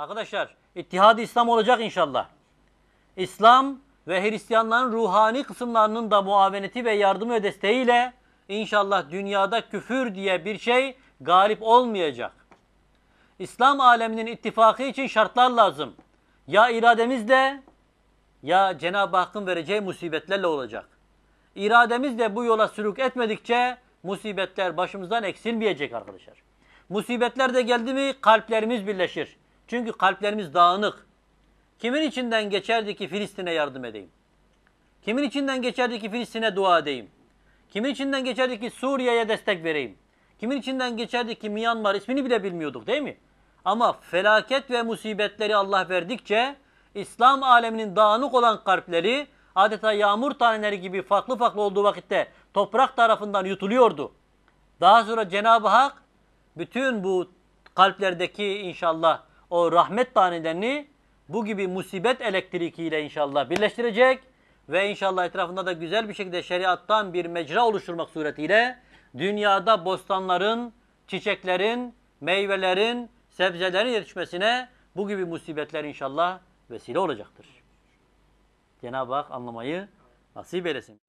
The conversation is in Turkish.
Arkadaşlar İttihad-ı İslam olacak inşallah. İslam ve Hristiyanların ruhani kısımlarının da muaveneti ve yardımı ve desteğiyle inşallah dünyada küfür diye bir şey galip olmayacak. İslam aleminin ittifakı için şartlar lazım. Ya irademizle ya Cenab-ı Hakk'ın vereceği musibetlerle olacak. İrademiz de bu yola sülük etmedikçe musibetler başımızdan eksilmeyecek arkadaşlar. Musibetler de geldi mi kalplerimiz birleşir. Çünkü kalplerimiz dağınık. Kimin içinden geçerdi ki Filistin'e yardım edeyim? Kimin içinden geçerdi ki Filistin'e dua edeyim? Kimin içinden geçerdi ki Suriye'ye destek vereyim? Kimin içinden geçerdi ki Myanmar ismini bile bilmiyorduk değil mi? Ama felaket ve musibetleri Allah verdikçe İslam aleminin dağınık olan kalpleri adeta yağmur taneleri gibi farklı farklı olduğu vakitte toprak tarafından yutuluyordu. Daha sonra Cenab-ı Hak bütün bu kalplerdeki inşallah o rahmet tanelerini bu gibi musibet elektrikiyle inşallah birleştirecek ve inşallah etrafında da güzel bir şekilde şeriattan bir mecra oluşturmak suretiyle dünyada bostanların, çiçeklerin, meyvelerin, sebzelerin yetişmesine bu gibi musibetler inşallah vesile olacaktır. Cenab-ı Hak anlamayı nasip eylesin.